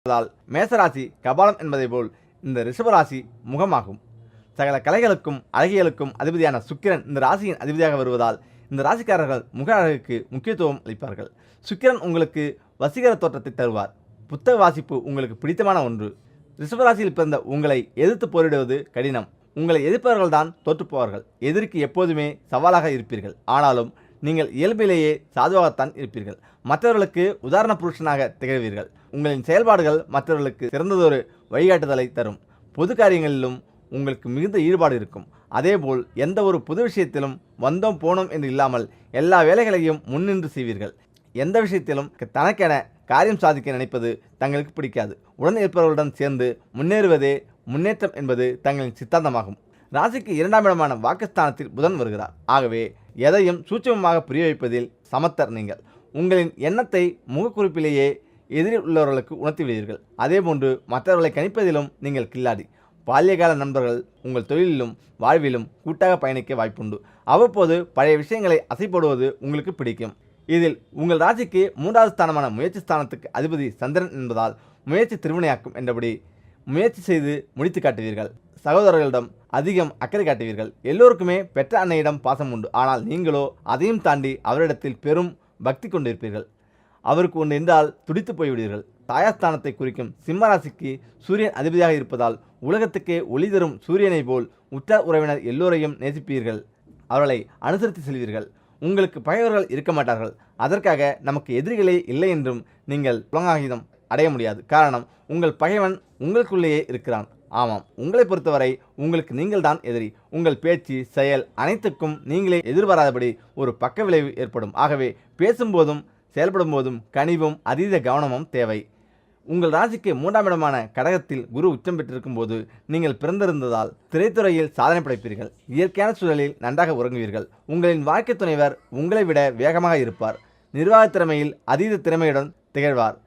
என்பதால் மேசராசி கபாலம் என்பதை போல் இந்த ரிஷபராசி முகமாகும். சகல கலைகளுக்கும் அழகியலுக்கும் அதிபதியான சுக்கிரன் இந்த ராசியின் அதிபதியாக வருவதால் இந்த ராசிக்காரர்கள் முக அழகுக்கு முக்கியத்துவம் அளிப்பார்கள். சுக்கிரன் உங்களுக்கு வசீகர தோற்றத்தை தருவார். புத்தக வாசிப்பு உங்களுக்கு பிடித்தமான ஒன்று. ரிஷபராசியில் பிறந்த உங்களை எதிர்த்து போரிடுவது கடினம். உங்களை எதிர்ப்பவர்கள்தான் தோற்றுப்போவார்கள். எதிர்க்கு எப்போதுமே சவாலாக இருப்பீர்கள். ஆனாலும் நீங்கள் இயல்பிலேயே சாதுவாகத்தான் இருப்பீர்கள். மற்றவர்களுக்கு உதாரண புருஷனாக திகழ்வீர்கள். உங்களின் செயல்பாடுகள் மற்றவர்களுக்கு சிறந்ததொரு வழிகாட்டுதலை தரும். பொது காரியங்களிலும் உங்களுக்கு மிகுந்த ஈடுபாடு இருக்கும். அதேபோல் எந்த ஒரு புது விஷயத்திலும் வந்தோம் போனோம் என்று இல்லாமல் எல்லா வேலைகளையும் முன்னின்று செய்வீர்கள். எந்த விஷயத்திலும் தனக்கென காரியம் சாதிக்க நினைப்பது தங்களுக்கு பிடிக்காது. உடன் இருப்பவர்களுடன் சேர்ந்து முன்னேறுவதே முன்னேற்றம் என்பது தங்களின் சித்தாந்தமாகும். ராசிக்கு இரண்டாம் இடமான வாக்குஸ்தானத்தில் புதன் வருகிறார். ஆகவே எதையும் சூட்சமமாக புரிய வைப்பதில் சமத்தர் நீங்கள். உங்களின் எண்ணத்தை முகக்குறிப்பிலேயே எதிரில் உள்ளவர்களுக்கு உணர்த்தி விடுவீர்கள். அதேபோன்று மற்றவர்களை கணிப்பதிலும் நீங்கள் கில்லாடி பால்யகால நண்பர்கள் உங்கள் தொழிலிலும் வாழ்விலும் கூட்டாக பயணிக்க வாய்ப்புண்டு. அவ்வப்போது பழைய விஷயங்களை அசைப்படுவது உங்களுக்கு பிடிக்கும். இதில் உங்கள் ராசிக்கு மூன்றாவது ஸ்தானமான முயற்சி ஸ்தானத்துக்கு அதிபதி சந்திரன் என்பதால் முயற்சி திருவினையாக்கும் என்றபடி முயற்சி செய்து முடித்து காட்டுவீர்கள். சகோதரர்களிடம் அதிகம் அக்கறை காட்டுவீர்கள். எல்லோருக்குமே பெற்ற அன்னையிடம் பாசம் உண்டு ஆனால் நீங்களோ அதையும் தாண்டி அவரிடத்தில் பெரும் பக்தி கொண்டிருப்பீர்கள். அவருக்கு ஒன்று என்றால் துடித்து போய்விடுவீர்கள். தாயஸ்தானத்தை குறிக்கும் சிம்மராசிக்கு சூரியன் அதிபதியாக இருப்பதால் உலகத்துக்கே ஒளி தரும் சூரியனை போல் உற்றார் உறவினர் எல்லோரையும் நேசிப்பீர்கள். அவர்களை அனுசரித்து செல்வீர்கள். உங்களுக்கு பகைவர்கள் இருக்க மாட்டார்கள். அதற்காக நமக்கு எதிரிகளே இல்லை என்றும் நீங்கள் புலங்காகிதம் அடைய முடியாது. காரணம் உங்கள் பகைவன் உங்களுக்குள்ளேயே இருக்கிறான். ஆமாம் உங்களை பொறுத்தவரை உங்களுக்கு நீங்கள்தான் எதிரி. உங்கள் பேச்சு செயல் அனைத்துக்கும் நீங்களே எதிர்பாராதபடி ஒரு பக்க விளைவு ஏற்படும். ஆகவே பேசும்போதும் செயல்படும் போதும் கனிவும் அதீத கவனமும் தேவை. உங்கள் ராசிக்கு மூன்றாம் இடமான கடகத்தில் குரு உச்சம் பெற்றிருக்கும் போது நீங்கள் பிறந்திருந்ததால் திரைத்துறையில் சாதனை படைப்பீர்கள். இயற்கையான சூழலில் நன்றாக உறங்குவீர்கள். உங்களின் வாழ்க்கை துணைவர் உங்களை விட வேகமாக இருப்பார். நிர்வாக திறமையில் அதீத திறமையுடன் திகழ்வார்.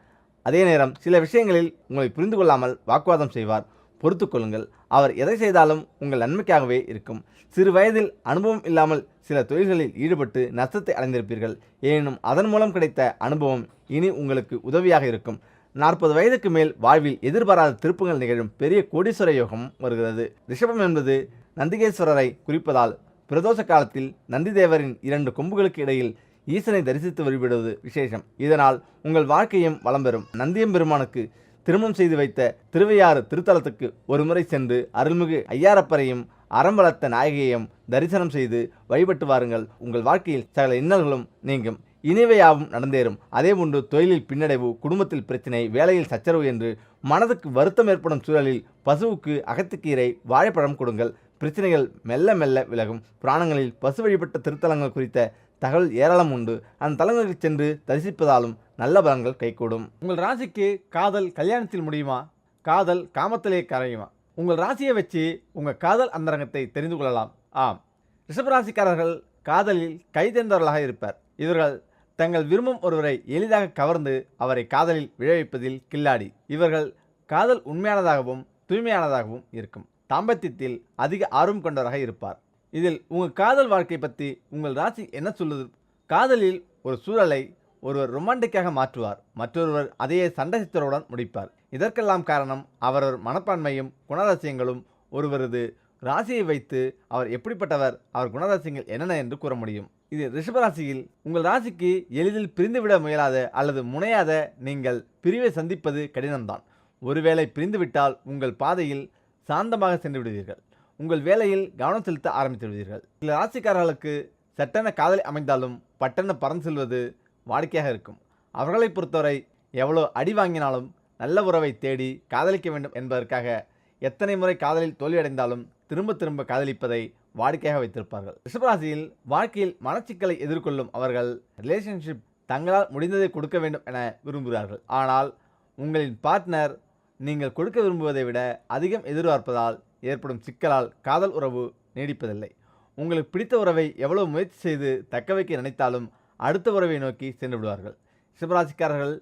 அதே நேரம் சில விஷயங்களில் உங்களை புரிந்து கொள்ளாமல் வாக்குவாதம் செய்வார். பொறுத்து கொள்ளுங்கள். அவர் எதை செய்தாலும் உங்கள் நன்மைக்காகவே இருக்கும். சிறு வயதில் அனுபவம் இல்லாமல் சில தொழில்களில் ஈடுபட்டு நஷ்டத்தை அடைந்திருப்பீர்கள். எனினும் அதன் மூலம் கிடைத்த அனுபவம் இனி உங்களுக்கு உதவியாக இருக்கும். நாற்பது வயதுக்கு மேல் வாழ்வில் எதிர்பாராத திருப்பங்கள் நிகழும் பெரிய கோடீஸ்வர யோகம் வருகிறது. ரிஷபம் என்பது நந்திகேஸ்வரரை குறிப்பதால் பிரதோஷ காலத்தில் நந்திதேவரின் இரண்டு கொம்புகளுக்கு இடையில் ஈசனை தரிசித்து வழிபடுவது விசேஷம். இதனால் உங்கள் வாழ்க்கையும் வளம் பெறும். நந்தியம் பெருமானுக்கு திருமணம் செய்து வைத்த திருவையாறு திருத்தலத்துக்கு ஒருமுறை சென்று அருள்மிகு ஐயாரப்பரையும் அறம்பளத்த நாயகியையும் தரிசனம் செய்து வழிபட்டு வாருங்கள். உங்கள் வாழ்க்கையில் சகல இன்னல்களும் நீங்கும். இனிவையாவும் நடந்தேறும். அதேபோன்று தொழிலில் பின்னடைவு குடும்பத்தில் பிரச்சினை வேலையில் சச்சரவு என்று மனதுக்கு வருத்தம் ஏற்படும் சூழலில் பசுவுக்கு அகத்துக்கீரை வாழைப்பழம் கொடுங்கள். பிரச்சனைகள் மெல்ல மெல்ல விலகும். புராணங்களில் பசு வழிபட்ட திருத்தலங்கள் குறித்த தகவல் ஏராளம் உண்டு. அந்த தலங்களுக்கு சென்று தரிசிப்பதாலும் நல்ல பலன்கள் கைகூடும். உங்கள் ராசிக்கு காதல் கல்யாணத்தில் முடியுமா? காதல் காமத்திலே கரையுமா? உங்கள் ராசியை வச்சு உங்கள் காதல் அந்தரங்கத்தை தெரிந்து கொள்ளலாம். ஆம். ரிஷபராசிக்காரர்கள் காதலில் கைதேர்ந்தவர்களாக இருப்பார். இவர்கள் தங்கள் விரும்பும் ஒருவரை எளிதாக கவர்ந்து அவரை காதலில் விழவைப்பதில் கில்லாடி. இவர்கள் காதல் உண்மையானதாகவும் தூய்மையானதாகவும் இருக்கும். தாம்பத்தியத்தில் அதிக ஆர்வம் கொண்டவராக இருப்பார். இதில் உங்கள் காதல் வாழ்க்கை பற்றி உங்கள் ராசி என்ன சொல்லுது? காதலில் ஒரு சூழலை ஒருவர் ரொமான்டிக்காக மாற்றுவார். மற்றொருவர் அதையே சண்டை சித்தருடன் முடிப்பார். இதற்கெல்லாம் காரணம் அவரவர் மனப்பான்மையும் குணரசியங்களும் ஒருவரது ராசியை வைத்து அவர் எப்படிப்பட்டவர் அவர் குணராசியங்கள் என்னென்ன என்று கூற முடியும். இது ரிஷபராசியில் உங்கள் ராசிக்கு எளிதில் பிரிந்துவிட முயலாத அல்லது முனையாத நீங்கள் பிரிவை சந்திப்பது கடினம்தான். ஒருவேளை பிரிந்துவிட்டால் உங்கள் பாதையில் சாந்தமாக சென்று விடுவீர்கள். உங்கள் வேலையில் கவனம் செலுத்த ஆரம்பித்து விடுவீர்கள் சில ராசிக்காரர்களுக்கு சட்டென காதலி அமைந்தாலும் பட்டென பறந்து செல்வது வாடிக்கையாக இருக்கும். அவர்களை பொறுத்தவரை எவ்வளோ அடி வாங்கினாலும் நல்ல உறவை தேடி காதலிக்க வேண்டும் என்பதற்காக எத்தனை முறை காதலில் தோல்வியடைந்தாலும் திரும்ப திரும்ப காதலிப்பதை வாடிக்கையாக வைத்திருப்பார்கள். ரிஷபராசியில் வாழ்க்கையில் மனச்சிக்கலை எதிர்கொள்ளும் அவர்கள் ரிலேஷன்ஷிப் தங்களால் முடிந்ததை கொடுக்க வேண்டும் என விரும்புகிறார்கள். ஆனால் உங்களின் பார்ட்னர் நீங்கள் கொடுக்க விரும்புவதை விட அதிகம் எதிர்பார்ப்பதால் ஏற்படும் சிக்கலால் காதல் உறவு நீடிப்பதில்லை. உங்களுக்கு பிடித்த உறவை எவ்வளவு முயற்சி செய்து தக்க வைக்க நினைத்தாலும் அடுத்த உறவை நோக்கி சென்று விடுவார்கள். சிவராசிக்காரர்கள்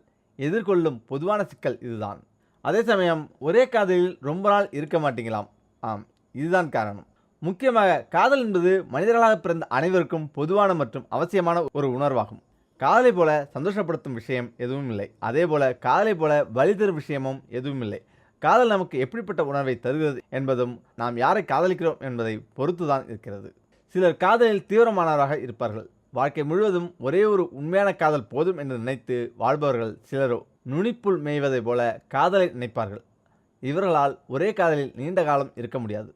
எதிர்கொள்ளும் பொதுவான சிக்கல் இதுதான். அதே சமயம் ஒரே காதலில் ரொம்ப நாள் இருக்க மாட்டீங்களாம். ஆம் இதுதான் காரணம். முக்கியமாக காதல் என்பது மனிதர்களாக பிறந்த அனைவருக்கும் பொதுவான மற்றும் அவசியமான ஒரு உணர்வாகும். காதலை போல சந்தோஷப்படுத்தும் விஷயம் எதுவும் இல்லை. அதே போல காதலை போல வழி தரும் விஷயமும் எதுவும் இல்லை. காதல் நமக்கு எப்படிப்பட்ட உணர்வை தருகிறது என்பதும் நாம் யாரை காதலிக்கிறோம் என்பதை பொறுத்துதான் இருக்கிறது. சிலர் காதலில் தீவிரமானவராக இருப்பார்கள். வாழ்க்கை முழுவதும் ஒரே ஒரு உண்மையான காதல் போதும் என்று நினைத்து வாழ்பவர்கள் சிலரோ நுனிப்புள் மேய்வதைப் போல காதலை நினைப்பார்கள். இவர்களால் ஒரே காதலில் நீண்ட காலம் இருக்க முடியாது.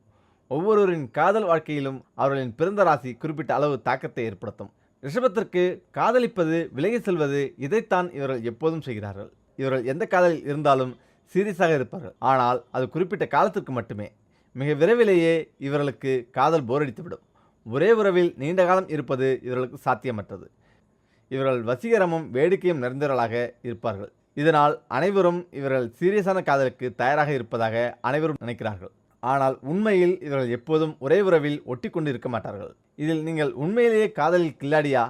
ஒவ்வொருவரின் காதல் வாழ்க்கையிலும் அவர்களின் பிறந்த ராசி குறிப்பிட்ட அளவு தாக்கத்தை ஏற்படுத்தும். ரிஷபத்திற்கு காதலிப்பது விலகி செல்வது இதைத்தான் இவர்கள் எப்போதும் செய்கிறார்கள். இவர்கள் எந்த காதலில் இருந்தாலும் சீரியஸாக இருப்பார்கள். ஆனால் அது குறிப்பிட்ட காலத்திற்கு மட்டுமே. மிக விரைவிலேயே இவர்களுக்கு காதல் போரடித்துவிடும் ஒரே உறவில் நீண்ட காலம் இருப்பது இவர்களுக்கு சாத்தியமற்றது. இவர்கள் வசீகரமும் வேடிக்கையும் நிறைந்தவர்களாக இருப்பார்கள். இதனால் அனைவரும் இவர்கள் சீரியஸான காதலுக்கு தயாராக இருப்பதாக அனைவரும் நினைக்கிறார்கள். ஆனால் உண்மையில் இவர்கள் எப்போதும் ஒரே உறவில் ஒட்டி கொண்டு இருக்க மாட்டார்கள். இதில் நீங்கள் உண்மையிலேயே காதலில் கில்லாடியா?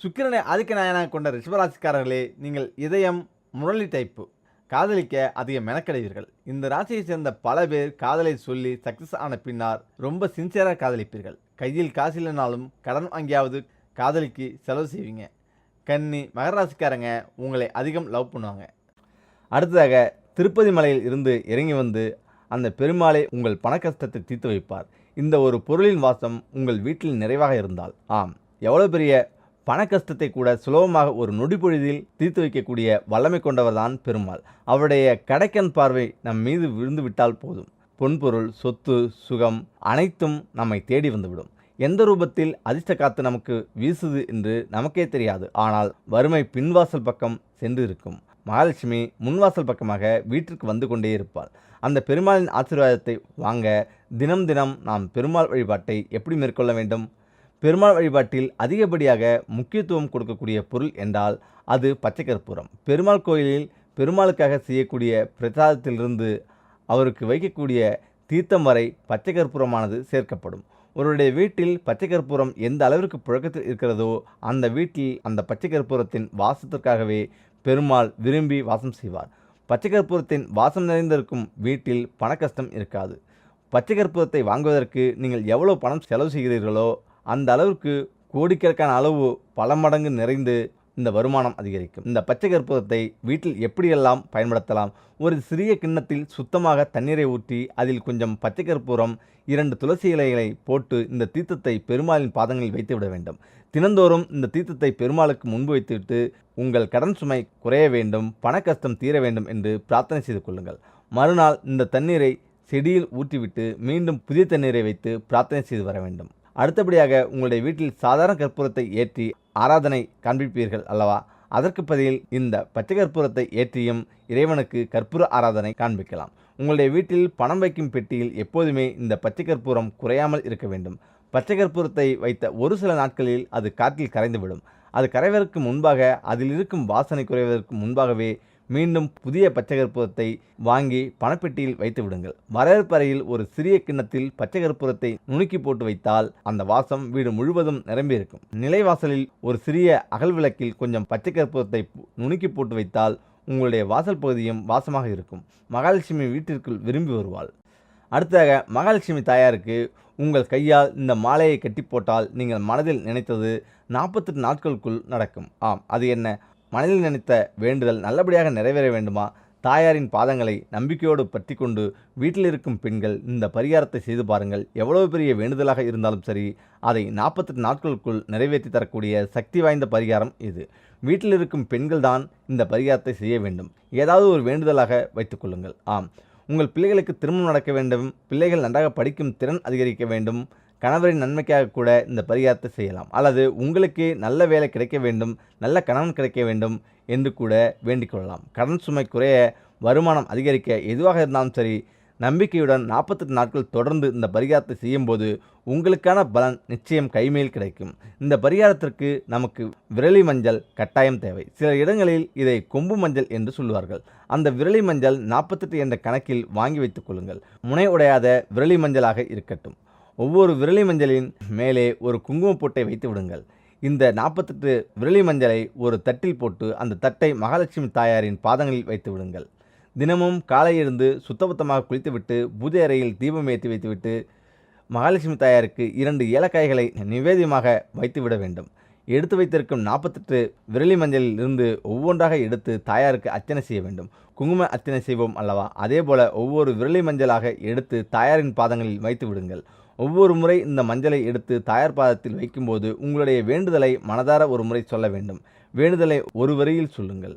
சுக்கிரனை ஆதிக்க நாயனாக கொண்ட ரிஷபராசிக்காரர்களே நீங்கள் இதயம் முரளி டைப்பு. காதலிக்க அதிக மெனக்கடைவீர்கள். இந்த ராசியை சேர்ந்த பல பேர் காதலை சொல்லி சக்சஸ் ஆன பின்னார் ரொம்ப சின்சியராக காதலிப்பீர்கள். கையில் காசு இல்லைனாலும் கடன் வாங்கியாவது காதலிக்கு செலவு செய்வீங்க. கன்னி மகர ராசிக்காரங்க உங்களை அதிகம் லவ் பண்ணுவாங்க. அடுத்ததாக திருப்பதி மலையில் இருந்து இறங்கி வந்து அந்த பெருமாளை உங்கள் பண கஷ்டத்தை தீர்த்து வைப்பார். இந்த ஒரு பொருளின் வாசம் உங்கள் வீட்டில் நிறைவாக இருந்தால். ஆம் எவ்வளோ பெரிய பண கஷ்டத்தை கூட சுலபமாக ஒரு நொடிப்பொழுதில் தீர்த்து வைக்கக்கூடிய வல்லமை கொண்டவர்தான் பெருமாள். அவருடைய கடைக்கண் பார்வை நம் மீது விழுந்து விட்டால் போதும். பொன்பொருள் சொத்து சுகம் அனைத்தும் நம்மை தேடி வந்துவிடும். எந்த ரூபத்தில் அதிர்ஷ்ட காத்து நமக்கு வீசுது என்று நமக்கே தெரியாது. ஆனால் வறுமை பின்வாசல் பக்கம் சென்று இருக்கும் மகாலட்சுமி முன்வாசல் பக்கமாக வீட்டிற்கு வந்து கொண்டே இருப்பாள். அந்த பெருமாளின் ஆசீர்வாதத்தை வாங்க தினம் தினம் நாம் பெருமாள் வழிபாட்டை எப்படி மேற்கொள்ள வேண்டும்? பெருமாள் வழிபாட்டில் அதிகப்படியாக முக்கியத்துவம் கொடுக்கக்கூடிய பொருள் என்றால் அது பச்சை கற்பூரம் பெருமாள் கோயிலில் பெருமாளுக்காக செய்யக்கூடிய பிரசாதத்திலிருந்து அவருக்கு வைக்கக்கூடிய தீர்த்தம் வரை பச்சை கற்பூரமானது சேர்க்கப்படும். ஒருவருடைய வீட்டில் பச்சை கற்பூரம் எந்த அளவிற்கு புழக்கத்தில் இருக்கிறதோ அந்த வீட்டில் அந்த பச்சை கற்பூரத்தின் வாசத்திற்காகவே பெருமாள் விரும்பி வாசம் செய்வார். பச்சை கற்பூரத்தின் வாசம் நிறைந்திருக்கும் வீட்டில் பண கஷ்டம் இருக்காது. பச்சை கற்பூரத்தை வாங்குவதற்கு நீங்கள் எவ்வளோ பணம் செலவு செய்கிறீர்களோ அந்த அளவுக்கு கோடிக்கணக்கான அளவு பல மடங்கு நிறைந்து இந்த வருமானம் அதிகரிக்கும். இந்த பச்சை கற்பூரத்தை வீட்டில் எப்படியெல்லாம் பயன்படுத்தலாம்? ஒரு சிறிய கிண்ணத்தில் சுத்தமாக தண்ணீரை ஊற்றி அதில் கொஞ்சம் பச்சை கற்பூரம் இரண்டு துளசி இலைகளை போட்டு இந்த தீர்த்தத்தை பெருமாளின் பாதங்களில் வைத்து விட வேண்டும். தினந்தோறும் இந்த தீர்த்தத்தை பெருமாளுக்கு முன்பு வைத்துவிட்டு உங்கள் கடன் சுமை குறைய வேண்டும் பண கஷ்டம் தீர வேண்டும் என்று பிரார்த்தனை செய்து கொள்ளுங்கள். மறுநாள் இந்த தண்ணீரை செடியில் ஊற்றிவிட்டு மீண்டும் புதிய தண்ணீரை வைத்து பிரார்த்தனை செய்து வர வேண்டும். அடுத்தபடியாக உங்களுடைய வீட்டில் சாதாரண கற்பூரத்தை ஏற்றி ஆராதனை காண்பிப்பீர்கள் அல்லவா? அதற்கு பதில் இந்த பச்சை கற்பூரத்தை ஏற்றியும் இறைவனுக்கு கற்பூர ஆராதனை காண்பிக்கலாம். உங்களுடைய வீட்டில் பணம் வைக்கும் பெட்டியில் எப்போதுமே இந்த பச்சை கற்பூரம் குறையாமல் இருக்க வேண்டும். பச்சை கற்பூரத்தை வைத்த ஒரு சில நாட்களில் அது காற்றில் கரைந்துவிடும். அது கரைவதற்கு முன்பாக அதில் இருக்கும் வாசனை குறைவதற்கு முன்பாகவே மீண்டும் புதிய பச்சை கற்பூரத்தை வாங்கி பணப்பெட்டியில் வைத்து விடுங்கள் வரவேற்பறையில் ஒரு சிறிய கிண்ணத்தில் பச்சை கற்பூரத்தை நுணுக்கி போட்டு வைத்தால் அந்த வாசம் வீடு முழுவதும் நிரம்பியிருக்கும். நிலைவாசலில் ஒரு சிறிய அகல் விளக்கில் கொஞ்சம் பச்சை கற்பூரத்தை நுணுக்கி போட்டு வைத்தால் உங்களுடைய வாசல் பகுதியும் வாசமாக இருக்கும். மகாலட்சுமி வீட்டிற்குள் விரும்பி வருவாள். அடுத்ததாக மகாலட்சுமி தாயாருக்கு உங்கள் கையால் இந்த மாலையை கட்டி போட்டால் நீங்கள் மனதில் நினைத்தது நாற்பத்தெட்டு நாட்களுக்குள் நடக்கும். ஆம் அது என்ன? மனதில் நினைத்த வேண்டுதல் நல்லபடியாக நிறைவேற வேண்டுமா? தாயாரின் பாதங்களை நம்பிக்கையோடு பற்றி கொண்டு வீட்டில் இருக்கும் பெண்கள் இந்த பரிகாரத்தை செய்து பாருங்கள். எவ்வளவு பெரிய வேண்டுதலாக இருந்தாலும் சரி அதை நாற்பத்தெட்டு நாட்களுக்குள் நிறைவேற்றி தரக்கூடிய சக்தி வாய்ந்த பரிகாரம் இது. வீட்டில் இருக்கும் பெண்கள் தான் இந்த பரிகாரத்தை செய்ய வேண்டும். ஏதாவது ஒரு வேண்டுதலாக வைத்துக்கொள்ளுங்கள் ஆம். உங்கள் பிள்ளைகளுக்கு திருமணம் நடக்க வேண்டும். பிள்ளைகள் நன்றாக படிக்கும் திறன் அதிகரிக்க வேண்டும். கணவரின் நன்மைக்காக கூட இந்த பரிகாரத்தை செய்யலாம். அல்லது உங்களுக்கே நல்ல வேலை கிடைக்க வேண்டும் நல்ல கணவன் கிடைக்க வேண்டும் என்று கூட வேண்டிக்கொள்ளலாம் கடன் சுமை குறைய வருமானம் அதிகரிக்க எதுவாக இருந்தாலும் சரி நம்பிக்கையுடன் நாற்பத்தெட்டு நாட்கள் தொடர்ந்து இந்த பரிகாரத்தை செய்யும்போது உங்களுக்கான பலன் நிச்சயம் கைமேல் கிடைக்கும். இந்த பரிகாரத்திற்கு நமக்கு விரலி மஞ்சள் கட்டாயம் தேவை. சில இடங்களில் இதை கொம்பு மஞ்சள் என்று சொல்லுவார்கள். அந்த விரலி மஞ்சள் நாற்பத்தெட்டு என்ற கணக்கில் வாங்கி வைத்துக் கொள்ளுங்கள். முனை உடையாத விரலி மஞ்சளாக இருக்கட்டும். ஒவ்வொரு விரலி மஞ்சளின் மேலே ஒரு குங்குமப் பொட்டை வைத்து விடுங்கள். இந்த நாற்பத்தெட்டு விரலி மஞ்சளை ஒரு தட்டில் போட்டு அந்த தட்டை மகாலட்சுமி தாயாரின் பாதங்களில் வைத்து விடுங்கள். தினமும் காலை எழுந்து சுத்தபத்தமாக குளித்துவிட்டு பூஜை அறையில் தீபம் ஏற்றி வைத்துவிட்டு மகாலட்சுமி தாயாருக்கு இரண்டு ஏலக்காய்களை நிவேதியமாக வைத்துவிட வேண்டும். எடுத்து வைத்திருக்கும் நாற்பத்தெட்டு விரலி மஞ்சளில் இருந்து ஒவ்வொன்றாக எடுத்து தாயாருக்கு அர்ச்சனை செய்ய வேண்டும். குங்கும அர்ச்சனை செய்வோம் அல்லவா? அதேபோல ஒவ்வொரு விரலி மஞ்சளாக எடுத்து தாயாரின் பாதங்களில் வைத்து விடுங்கள். ஒவ்வொரு முறை இந்த மஞ்சளை எடுத்து தாயார் பாதத்தில் வைக்கும்போது உங்களுடைய வேண்டுதலை மனதார ஒரு முறை சொல்ல வேண்டும். வேண்டுதலை ஒரு வரியில் சொல்லுங்கள்.